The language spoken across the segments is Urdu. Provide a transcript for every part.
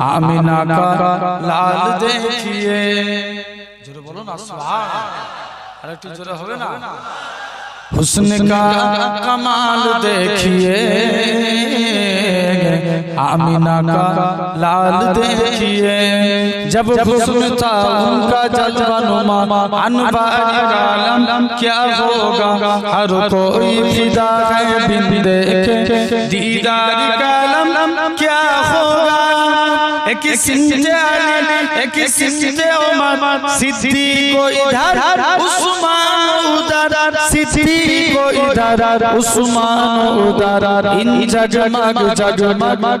آمینہ کا لال دیکھئے جرے بولو نا سبحان ارے تو جرے ہوئے نا۔ حسن کا کمال دیکھئے آمینہ کا لال دیکھئے جب حسن تھا ان کا جلوہ نما انبار عالم کیا ہوگا؟ ہر کوئی فدا ہے بن دیکھے دیدار کالم کیا ہوگا؟ একই সিজদে আলী একই সিজদে ওমর সিদ্দিক ও ইধার উসমান উদার সিদ্দিক ও ইধার উসমান উদার ইন জজমাগ জজমাগ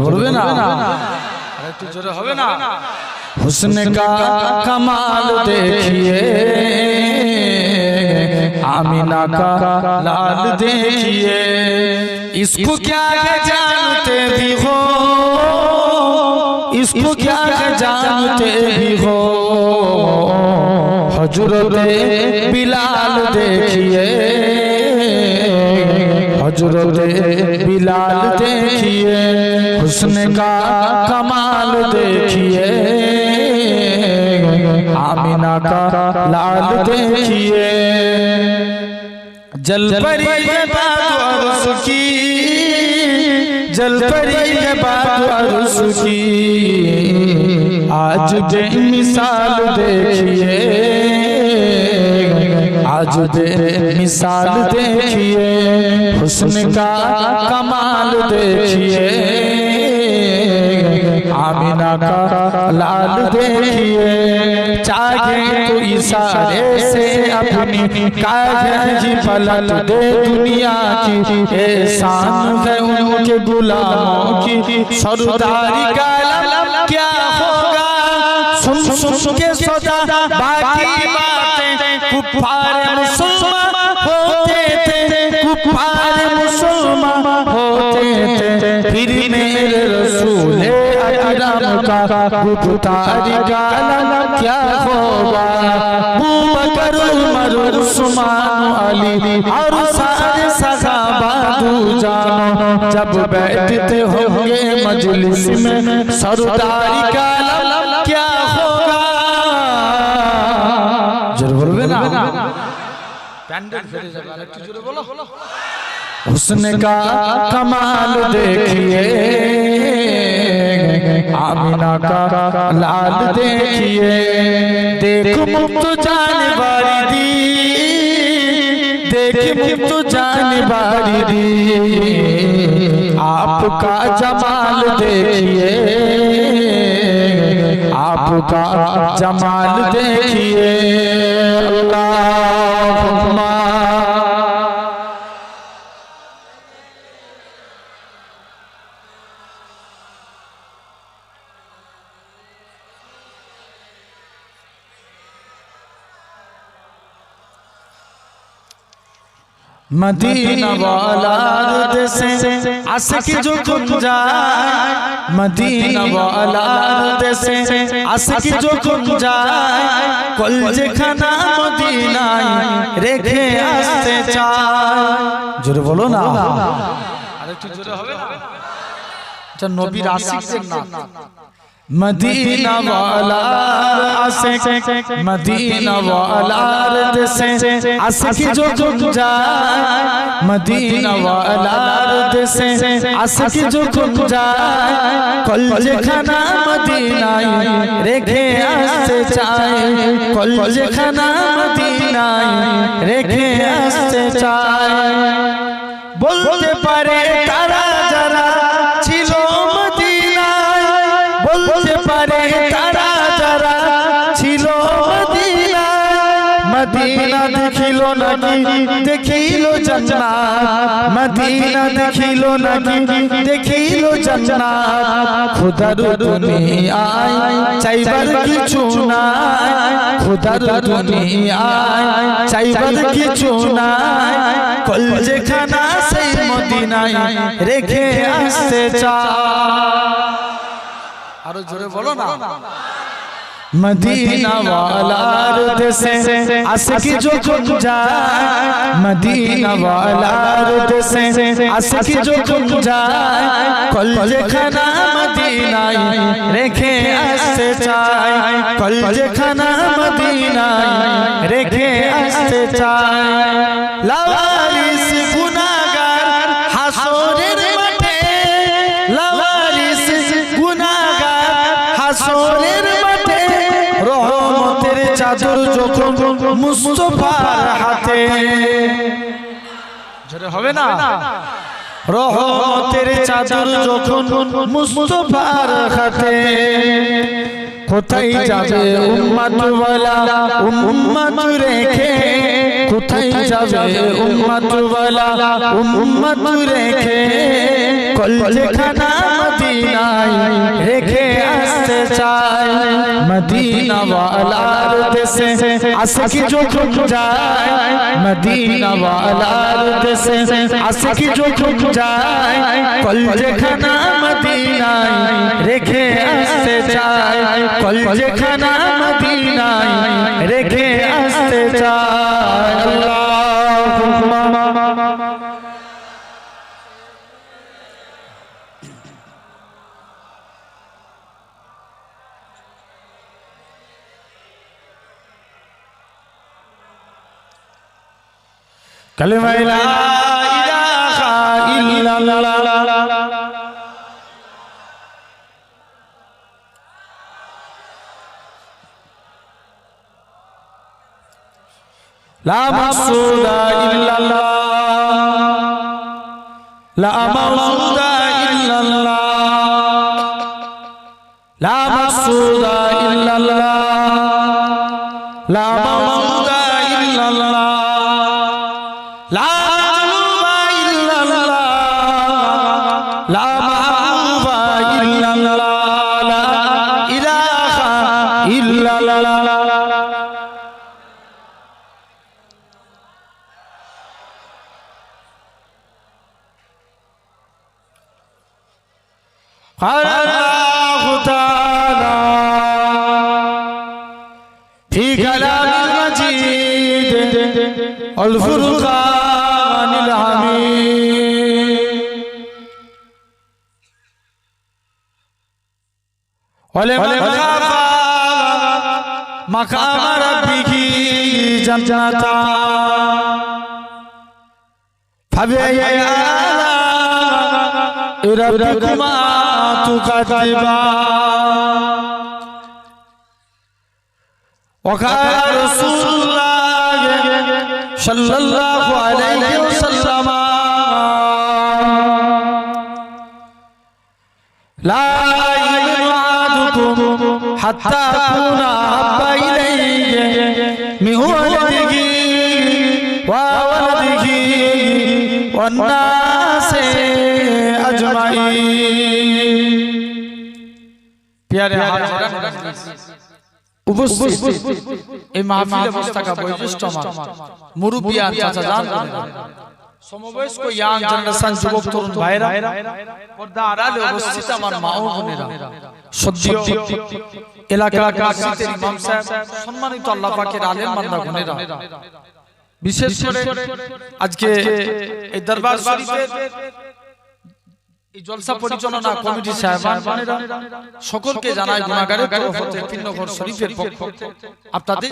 ঘুরবে না حسن کا کمال دیکھئے آمینہ کا لال دیکھئے اس کو کیا کہ جانتے بھی ہو؟ اس کو کیا کہ جانتے بھی ہو؟ حجرت بلال دیکھئے حجرت بلال دیکھئے حسن کا کمال دیکھئے آمینہ کا لال دیکھئے جل پری ہے بات عرص کی۔ جل پری ہے بات عرص کی۔ آج بے مثال دیکھئے آج بے مثال دیکھئے حسن کا کمال دیکھئے آمینہ کا لال دیکھئے چاہے تو عیسیٰ ایسے اپنی کاغذ جی پلت دے دنیا کی احسان ہے ان کے گلاموں کی۔ سرداری کا علم کیا ہوگا؟ سن سن کے سوچا باقی کپار مسلمان ہوتے تھے کپار مسلمان ہوتے تھے۔ پھر میرے رسول اکرام کا کپتار گالا کیا ہوگا؟ بکر عمر، عثمان، علی اور سار صحابہ تو جانو جب بیٹھتے ہوں گے مجلس میں، سرداری کا لب کیا حسن کا کمال دیکھئے آمینہ کا لال دیکھئے دیکھ مبت جانے باری دی۔ دیکھ مبت جانے باری دی۔ آپ کا جمال دیکھئے آپ کا جمال دیکھئے اللہ মদিনা ওয়ালার দেশে আশিক যখন যায় মদিনা ওয়ালার দেশে আশিক যখন যায় কলজে খানা মদিনায় রেখে আসতে চায় জোরে বলো না আরেকটু নবীর আশিকদের مدینہ والا اسے مدینہ والا رد سے اس کی جو گنجا مدینہ والا رد سے اس مدینہ رکھے اس چاہے کل جکھنا مدینہ رکھے اس چاہے بلد پرے تارا মদিনা দেখিল নাকি? দেখিল জান্নাত। খোদার দুনিয়ায় চাইবার কিছু নাই। খোদার দুনিয়ায় চাইবার কিছু নাই। কল যেখানা সেই মদিনায় রেখে আসতে চায়। আরও জোরে বলো না। مدینہ والا رد سے اس کی جو کنجا مدینہ والا رد سے اس کی جو کنجا کلج مدینہ رکھے اس سے چائے مدینہ رکھے اس سے چائے হবে না। রহমতের চাদর যখন মুস্তফার হাতে কোথায় যাবে উম্মত ওয়ালা উম্মত রেখে কোথায় যাবে উম্মত ওয়ালা উম্মত রেখে কলজখানা মদিনায় রেখে আসতে চায় মদিনা ওয়ালার দেশে আশিকি যখন যায় মদিনা ওয়ালার দেশে আশিকি যখন যায় কলজখানা মদিনায় রেখে আসতে চায় কলজখানা মদিনায় রেখে আসতে চায় كلمة لا إله إلا الله لا مقصود إلا الله لا موجود إلا الله لا مقصود إلا الله لا موجود إلا الله الله تعالى في كلام المجيد الفرقان الحميد ولمن خاف مقام ربه جنتا فبأي آلاء ربكما تكذبان وقال رسول الله صلى الله عليه وسلم لا يؤمن أحدكم حتى أكون أحب إليه من ولده وولده والناس أجمعين প্যারে হাজিরান উপস্থিত এই মাহফিলে বসে থাকা বয়োজ্যেষ্ঠ আমার মুরব্বিয়ান চাচা জান সমবয়স্ক ইয়াং জেনারেশন যুবক তরুণ ভাইরা পর্দা আড়ালে উপস্থিত আমার মা ও বোনেরা সদ্য এলাকা মসজিদের ইমাম সাহেব সম্মানিত আল্লাহ পাকের আলেম বান্দা বোনেরা বিশেষ করে আজকে এই দরবার শরীফের এই জলসা পরিচালনা কমিটি সকলকে জানাই গুণাগারে তরফ হতে শরীফের পক্ষ। আপনাদের